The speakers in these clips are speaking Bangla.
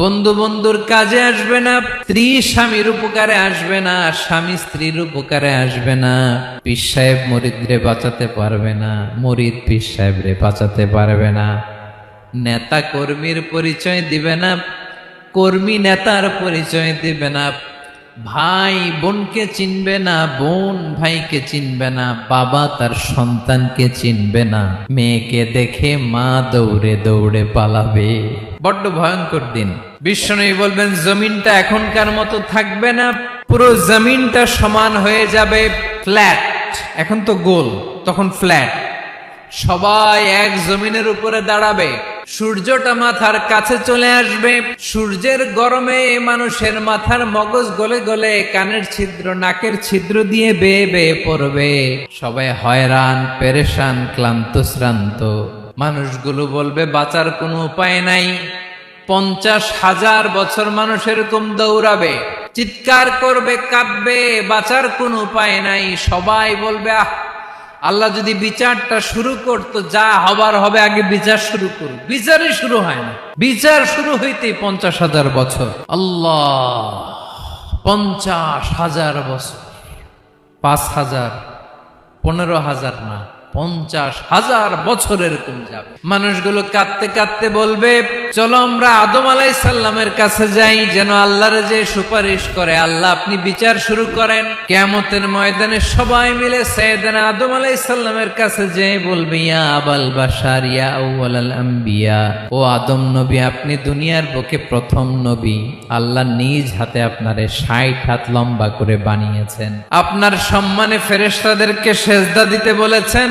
বন্ধু বন্ধুর কাজে আসবে না, স্ত্রী স্বামীর উপকারে আসবে না, স্বামী স্ত্রীর উপকারে আসবে না। পীর সাহেব মরিদরে বাঁচাতে পারবে না, মরিদ পীর সাহেবরে বাঁচাতে পারবে না। নেতা কর্মীর পরিচয় দিবে না, কর্মী নেতার পরিচয় দিবে না। ভাই বোনকে চিনবে না, বোন ভাইকে চিনবে না, বাবা তার সন্তানকে চিনবে না। মেয়েকে দেখে মা দৌড়ে দৌড়ে পালাবে। বড্ড ভয়ঙ্কর দিন। বিশ্বনবী বলবেন, জমিনটা এখনকার মতো থাকবে না, পুরো জমিনটা সমান হয়ে যাবে ফ্ল্যাট। এখন তো গোল, তখন ফ্ল্যাট। সবাই এক জমিনের উপরে দাঁড়াবে। সূর্যটা মাথার কাছে চলে আসবে। সূর্যের গরমে মানুষের মাথার মগজ গলে গলে কানের ছিদ্র, নাকের ছিদ্র দিয়ে বেয়ে বেয়ে পড়বে। সবাই হয়রান, পেরেশান, ক্লান্ত, শ্রান্ত। মানুষগুলো বলবে, বাঁচার কোনো উপায় নাই। পঞ্চাশ হাজার বছর মানুষ এরকম দৌড়াবে। চিৎকার করবে, কাঁদবে, বাঁচার কোনো উপায় নাই। সবাই বলবে, আহ আল্লাহ যদি বিচারটা শুরু করতো, যা হবার হবে আগে বিচার শুরু করুক। বিচারই শুরু হয় না। বিচার শুরু হইতে পঞ্চাশ হাজার বছর। আল্লাহ, পঞ্চাশ হাজার বছর। পাঁচ হাজার, পনেরো হাজার না। পঞ্চাশ হাজার বছর এরকম যাবে। মানুষগুলো কাঁদতে কাঁদতে বলবে, চলো আমরা আদম আলাই সাল্লামের কাছে যাই, যেন আল্লাহর যে সুপারিশ করে, আল্লাহ আপনি বিচার শুরু করেন। কেমতের ময়দানে সবাই মিলে সৈয়দানা আদম আলাই সাল্লামের কাছে যে বলবে, ইয়া আবাল বাসার ইয়া আউয়াল আম্বিয়া। ও আদম নবী, আপনি দুনিয়ার বুকে প্রথম নবী। আল্লাহ নিজ হাতে আপনারে ষাট হাত লম্বা করে বানিয়েছেন। আপনার সম্মানে ফেরেশতাদেরকে সেজদা দিতে বলেছেন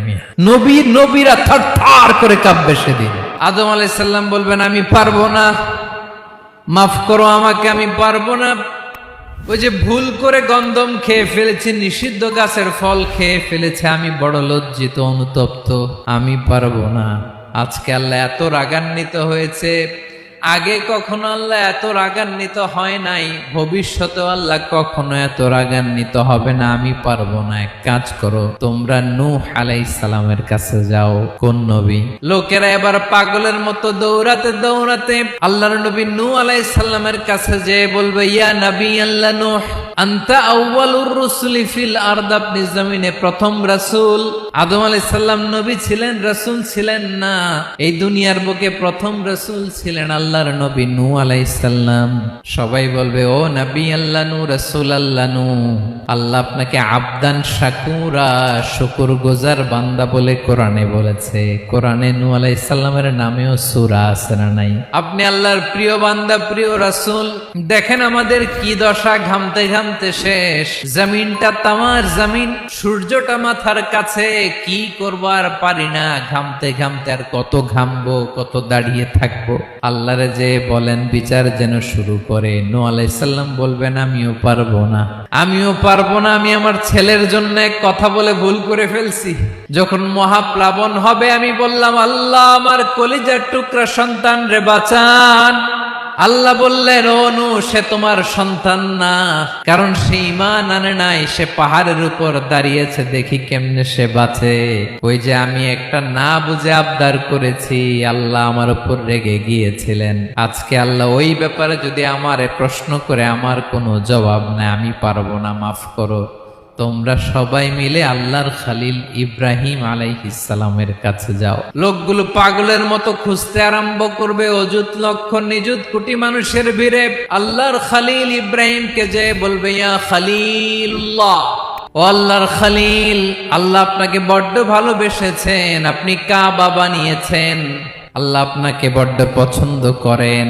নবী নবীরা থার করে সেদিন। আদম আলাইসাল্লাম বলবেন, আমি পারব না। মাফ করো আমাকে, আমি পারব না। ওই যে ভুল করে গন্ধম খেয়ে ফেলেছি, নিষিদ্ধ গাছের ফল খেয়ে ফেলেছে, আমি বড় লজ্জিত, অনুতপ্ত। আমি পারব না। আজকে আল্লাহ এত রাগান্বিত হয়েছে আগে কখনো আল্লাহ এত রাগান্বিত হয় নাই ভবিষ্যতে আল্লাহ কখনো এত রাগান্বিত হবে না, আমি পারব না। এক কাজ করো, তোমরা নূহ আলাইহিস সালামের কাছে যাও, কোন নবী? লোকেরা এবার পাগলের মতো দৌড়াতে দৌড়াতে আল্লাহর নবী নূহ আলাইহিস সালামের কাছে যেয়ে বলবে, ইয়া নবী আল্লাহ নূহ, আনতা আউয়ালুর রুসুলি ফিল আরদ, আপনি প্রথম রাসূল। আদম আলাইহিস সালাম নবী ছিলেন, রাসূল ছিলেন না। এই দুনিয়ার বুকে প্রথম রাসূল ছিলেন আল্লাহর নবী নূ আলাইসাল্লাম সবাই বলবে, ও নবী আল্লাহ নু, রসুল আল্লাহ নু। আল্লাহ আপনাকে আবদান, শাকুরা শুকুর গোজার বান্দা বলে কোরআনে বলেছে। কোরআনে নু আলাইসাল্লামের নামেও সুরা আছে না নাই? আপনি আল্লাহর প্রিয় বান্দা, প্রিয় রাসূল, দেখেন আমাদের কি দশা ঘামতে ঘামতে শেষ। জমিনটা তামার জমিন, সূর্যটা মাথার কাছে। কি করবার পারি না, ঘামতে ঘামতে আর কত ঘামবো, কত দাঁড়িয়ে থাকব। আল্লাহরে যে বলেন, বিচার যেন শুরু করে। নো আলাইসাল্লাম বলবেন, আমিও পারব না। আমিও পারব না, আমি আমার ছেলের জন্য এক কথা বলে ভুল করে ফেলছি। যখন মহাপ্লাবন হবে, আমি বললাম, আল্লাহ, আমার কলিজার টুকরা সন্তান রে বাঁচান। আল্লাহ বললেন অনু সে তোমার সন্তান না। কারণ সে ইমান আনে নাই, সে পাহাড়ের উপর দাঁড়িয়েছে, দেখি কেমনে সে বাঁচে। ওই যে আমি একটা না বুঝে আবদার করেছি, আল্লাহ আমার উপর রেগে গিয়েছিলেন। আজকে আল্লাহ ওই ব্যাপারে যদি আমারে প্রশ্ন করে, আমার কোনো জবাব নাই, আমি পারব না, মাফ করো। তোমরা সবাই মিলে আল্লাহর খালিল ইব্রাহিম আলাইহিসালামের কাছে যাও। লোকগুলো পাগলের মতো খুঁজতে আরম্ভ করবে, অযুত লক্ষ নিযুত কোটি মানুষের ভিড়ে। আল্লাহর খালিল ইব্রাহিমকে যে বলবে, ইয়া খালিল্লাহ ও আল্লাহর খালিল, আল্লাহ আপনাকে বড্ড ভালোবেসেছেন, আপনি কাবা বানিয়েছেন। আল্লাহ আপনাকে বড্ড পছন্দ করেন।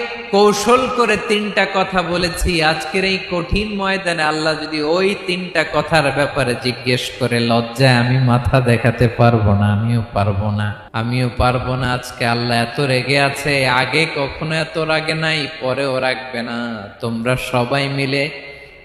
কৌশল করে তিনটা কথা বলেছি। আজকের এই কঠিন ময়দানে আল্লাহ যদি ওই তিনটা কথার ব্যাপারে জিজ্ঞেস করে, লজ্জায় আমি মাথা দেখাতে পারব না, আমিও পারব না, আমিও পারব না, আজকে আল্লাহ এত রেগে আছে, আগে কখনো এত রাগে নাই, পরেও রাখবে না। তোমরা সবাই মিলে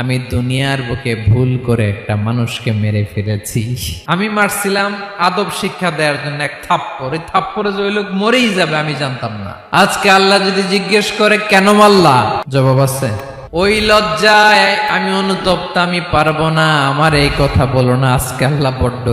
আমি দুনিয়ার বুকে ভুল করে একটা মানুষকে মেরে ফেলেছি। আমি মারছিলাম আদব শিক্ষা দেওয়ার জন্য এক থাপ্পড়। থাপ্পড়ে যে ওই লোক মরেই যাবে আমি জানতাম না। আজকে আল্লাহ যদি জিজ্ঞেস করে, কেন মাল্লা জবাব আছে, ওই লজ্জায় আমি অনুতপ্ত, আমি পারব না। আমার এই কথা বলো না, আজকে আল্লাহ বড্ড